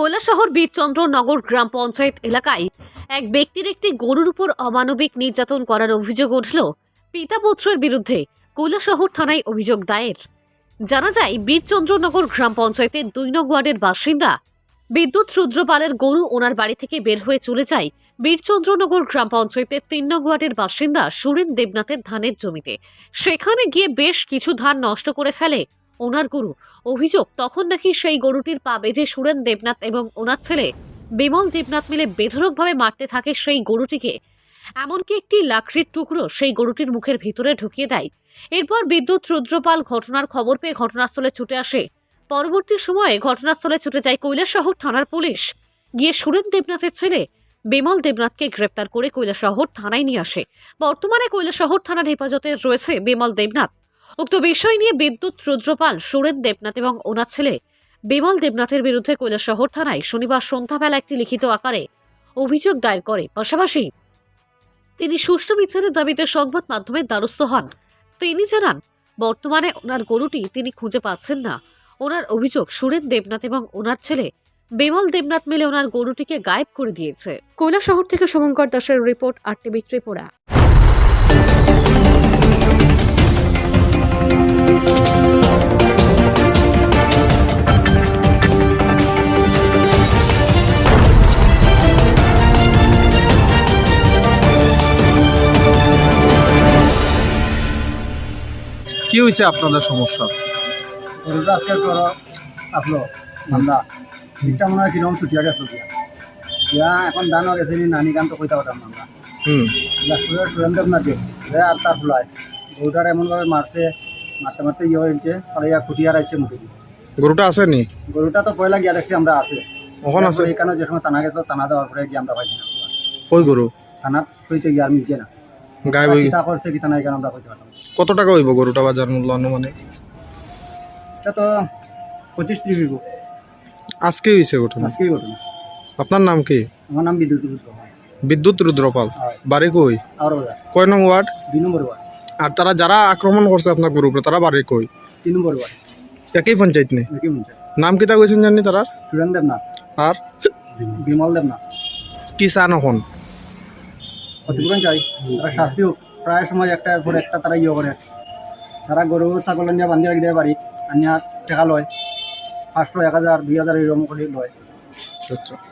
কৈলাসহর বীরচন্দ্র নগর গ্রাম পঞ্চায়েত এলাকায় এক ব্যক্তির একটি গরুর উপর অমানবিক নির্যাতন করার অভিযোগ উঠল। পিতা পুত্রের বিরুদ্ধে কৈলাসহর থানায় অভিযোগ দায়ের। জানা যায়, বীরচন্দ্রনগর গ্রাম পঞ্চায়েতের দুই নং ওয়ার্ডের বাসিন্দা বিদ্যুৎ রুদ্রপালের গরু ওনার বাড়ি থেকে বের হয়ে চলে যায় বীরচন্দ্রনগর গ্রাম পঞ্চায়েতের তিন নং ওয়ার্ডের বাসিন্দা সুরেন দেবনাথের ধানের জমিতে। সেখানে গিয়ে বেশ কিছু ধান নষ্ট করে ফেলে। ওনার গরু। অভিযোগ, তখন নাকি সেই গরুটির পা বেঁধে সুরেন দেবনাথ এবং ওনার ছেলে বিমল দেবনাথ মিলে বেধরকভাবে মারতে থাকে সেই গরুটিকে। এমনকি একটি লাকড়ির টুকরো সেই গরুটির মুখের ভিতরে ঢুকিয়ে দেয়। এরপর বিদ্যুৎ রুদ্রপাল ঘটনার খবর পেয়ে ঘটনাস্থলে ছুটে আসে। পরবর্তী সময়ে ঘটনাস্থলে ছুটে যায় কৈলাসহর থানার পুলিশ। গিয়ে সুরেন দেবনাথের ছেলে বিমল দেবনাথকে গ্রেপ্তার করে কৈলাসহর থানায় নিয়ে আসে। বর্তমানে কৈলাসহর থানার হেফাজতে রয়েছে বিমল দেবনাথ। উক্ত বিষয় নিয়ে বিদ্যুৎ, রুদ্রপাল, সুরেন দেবনাথ এবং ওনার ছেলে বিমল দেবনাথের বিরুদ্ধে কৈলাসহর থানায় শনিবার সন্ধ্যাবেলা একটি লিখিত আকারে অভিযোগ দায়ের করে। পাশাপাশি তিনি সুষ্ঠু বিচারের দাবিতে সংবাদ মাধ্যমের দ্বারস্থ হন। তিনি জানান, বর্তমানে ওনার গরুটি তিনি খুঁজে পাচ্ছেন না। ওনার অভিযোগ সুরেন দেবনাথ এবং ওনার ছেলে বিমল দেবনাথ মিলে ওনার গরুটিকে গায়েব করে দিয়েছে। কৈলাসহর থেকে শুভঙ্কর দাসের রিপোর্ট আর টিভি ত্রিপুরা। কি হয়েছে আপনাদের সমস্যা? গরুটা আজকে আসলো ঠান্ডা মনে হয় কীরকম ছুটিয়া গেছিল দিয়া। দিয়া এখন দানও গেছে নি নানি গান তো কইতা পারতাম না আমরা। হুম। সুরেন্দ্র না দিয়ে আর তার ফুলায় গরুটার এমনভাবে মারছে মারতে মারতে ইয়ে হয়েছে আর ইয়া খুটিয়া রাখছে মুখে। গরুটা আছে নি? গরুটা তো পয়লা গিয়া দেখছি আমরা আছে। কখন আছে? এখানে যে সময় টানা গেছে টানা দেওয়ার পরে গিয়ে আমরা পাইছি না। ওই গরু? থানার কইতে গিয়ে আর মিলছে না। গায়ে কিতা করছে কিতা নাই কেন আমরা কইতে পারতাম না। কত টাকা হইব গরুটা বাজার মূল্য আনুমানিক? এটা তো পঁচিশ ত্রিশ হইব। আজকে হয়েছে ঘটনা? আজকেই ঘটনা। আপনার নাম কি? আমার নাম বিদ্যুৎ রুদ্র বিদ্যুৎ রুদ্রপাল। বাড়ি কই? আর কয় নং ওয়ার্ড? দুই নম্বর ওয়ার্ড। আর তারা যারা আক্রমণ করছে আপনার গরুর উপরে তারা বাড়ি কই? তিন নম্বর ওয়ার্ড। একই পঞ্চায়েত নেই নাকি মনে নাম কিতা কইছেন জানি তারা সুরেন দেবনাথ। আর? বিমল দেবনাথ। কি চান এখন ক্ষতিপূরণ চাই। তারা শাস্তি হোক। প্রায় সময় একটা পর একটা তারা ইয়ে করে। তারা গরু, ছাগল নিয়ে বান্ধি রাখি দেয় বাড়ি, আনিয়া টাকা লয়। পাঁচশো, এক হাজার, দুই হাজার এরকম করে লয়। আচ্ছা।